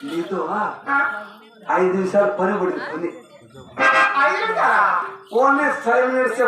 నీతో ఐదు నిమిషాలు పని? ఫోన్ ఫైవ్ మినిట్స్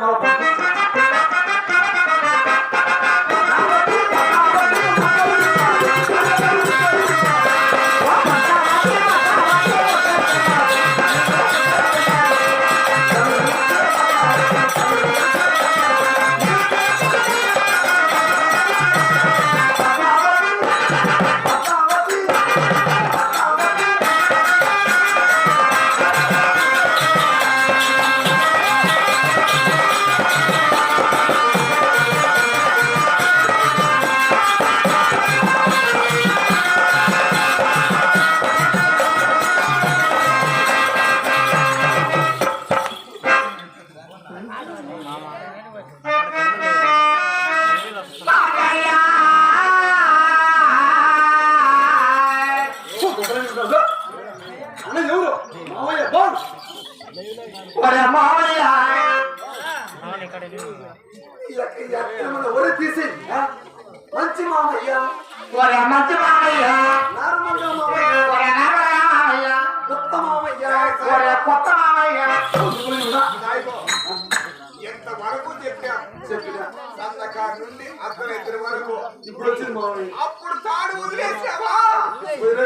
మంచి మామయ్య ఒరే మంచి మామయ్య. కొత్త మామయ్య కొత్త మామయ్య. ఎంత వరకు చెప్పాం చెప్పినా సంతకాడ నుండి అర్ధరాత్రి వరకు ఇప్పుడు వచ్చింది మామయ్య అప్పుడు తాడు వదిలేసావా ఇప్పుడు.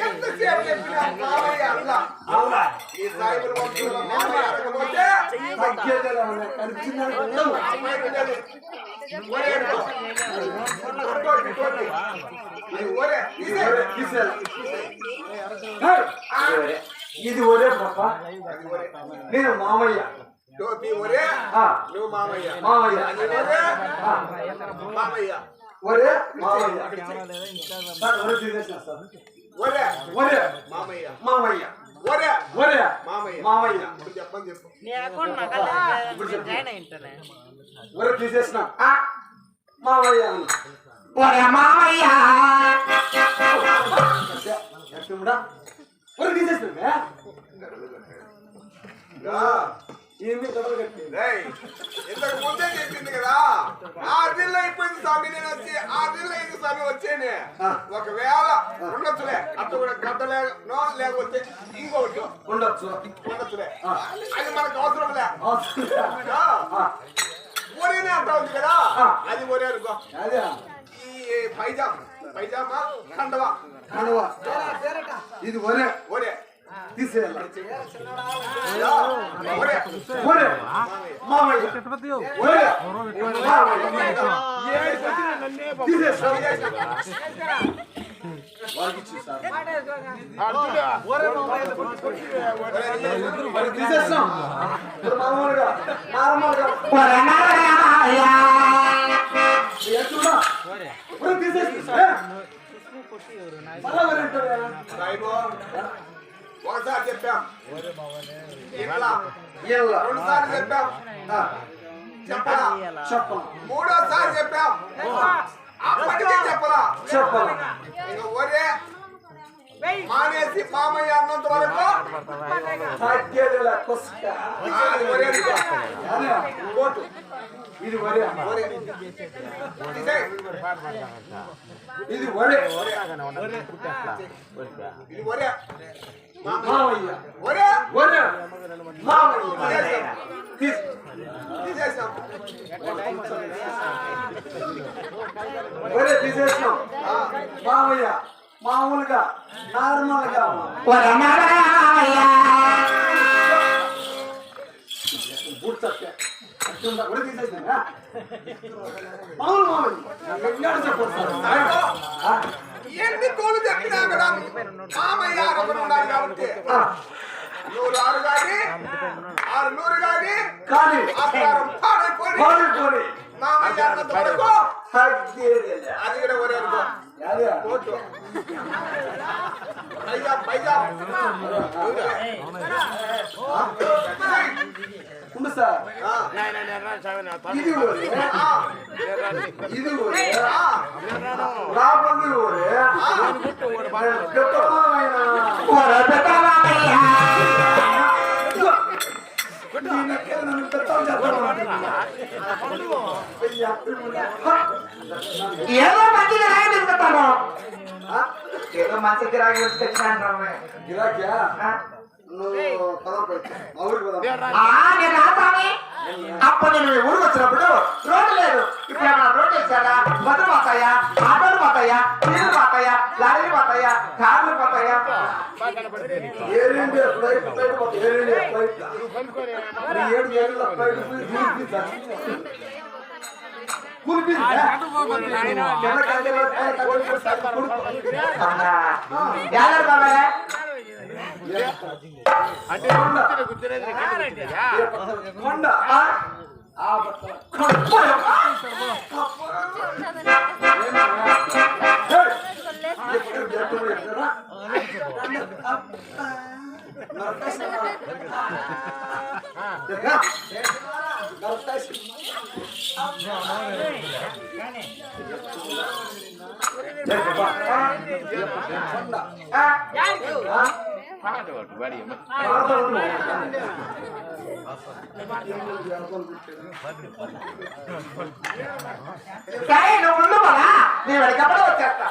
ఎంతసేపు చెప్పినా మామయ్య అల్లా అవునా ఈ సాయిబుల వంశంలో మామయ్య అడగపోతే. ఇదే. ఒరే, పాప. నేను మామయ్య టోపీ ఒరే ఆ, నువ్వు మామయ్య మామయ్య మామయ్య ఒరే మామయ్య. సార్ ఒరే తీసేసిన సార్ ఒరే ఒరే. మామయ్య. మామయ్య. ఒరే ఒరే. మామయ్య. మామయ్య. ఇప్పుడు చెప్పని చెప్పు. నీ అకౌంట్ నాకు జాయిన్ అయింటానే ఒరే తీసేసిన ఆ, మామయ్య అన్న ఒరే మామయ్య. ఎక్కడా ఒరే తీసేసిన రా. స్వామి వచ్చేనే. ఒకవేళ ఉండొచ్చులే. అట్ట కూడా కట్టలే నో లేకపోతే ఇంకొకటి ఉండొచ్చు. ఉండొచ్చులే. అది మనకు అవసరం లే. ఒరేనే అంటా ఉంది కదా. అది ఒరే అనుకో అదే. ఈ పైజామా. పైజామా కండవా. కడవ. ఇది ఒరే. ఒరే. తీసేయాలి. ఒకసారి చెప్పాం ఇట్లా ఇయ్యాల. రెండు సార్లు చెప్పాం. చెప్పను మూడోసారి చెప్పాం ఇక ఒరే మానేసి మామయ్య అన్నంత వరకు ఇది తీసేయ్. ఇది. తీసేసాం మామయ్య. మామూలుగా నార్మల్గా ఒరే నారాయణ మామయ్య బూట్ తప్పే అట్లుందా? ఒరే తీసేసినా మామూలు. మామయ్య ఎన్నాడు చెప్పొచ్చు ఆ, ఎన్ని తోలు చెప్పినా కూడా మామయ్య అరవై ఉండాలి కాబట్టి. ఆ, నూరు ఆరు గాని ఆరు నూరు గాని కానీ. ఆధారం పాడైపోయి పోనీ పోనీ మామయ్య అన్నంత వరకు తగ్గేదేలా అది కూడా ఒరే అనుకో అదే కోటు పైజా పైజా ఉంది సార్ ఆ, ఏదో మంచి గిరాకీ తీసుకొస్తాను ఏదో మంచి గిరాకీ తీసుకొచ్చాను గిరాక్యా నువ్వు పదం పెట్టు మా ఊరికి పదం అప్పుడు నేను ఊరికి వచ్చినప్పుడు air India flight flight air India flight ఏడు ఏళ్ళ ఫ్లైట్ అవునా? నువ్వు ముందు పదా నీ వెనకప్పుడు వచ్చేస్తా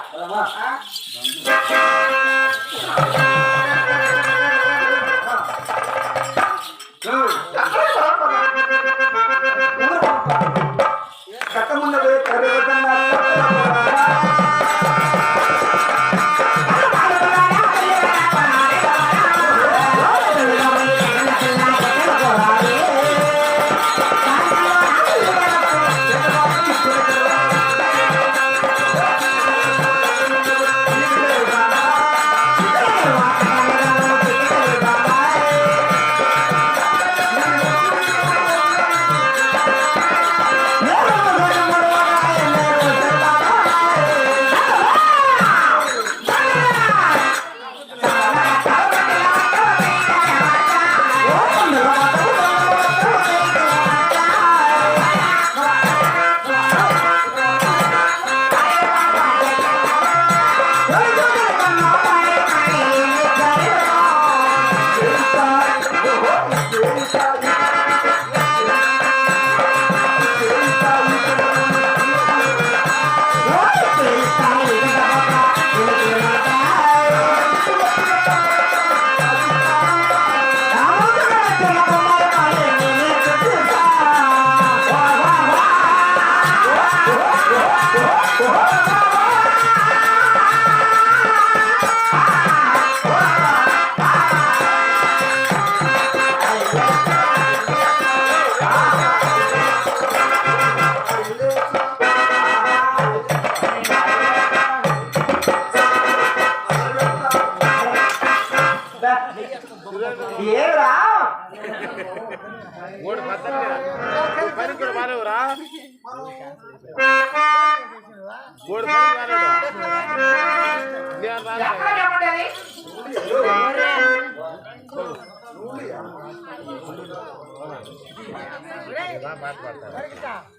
ఎక్కడ చెప్పండి ఇంటికి వచ్చేసినాం ఇదే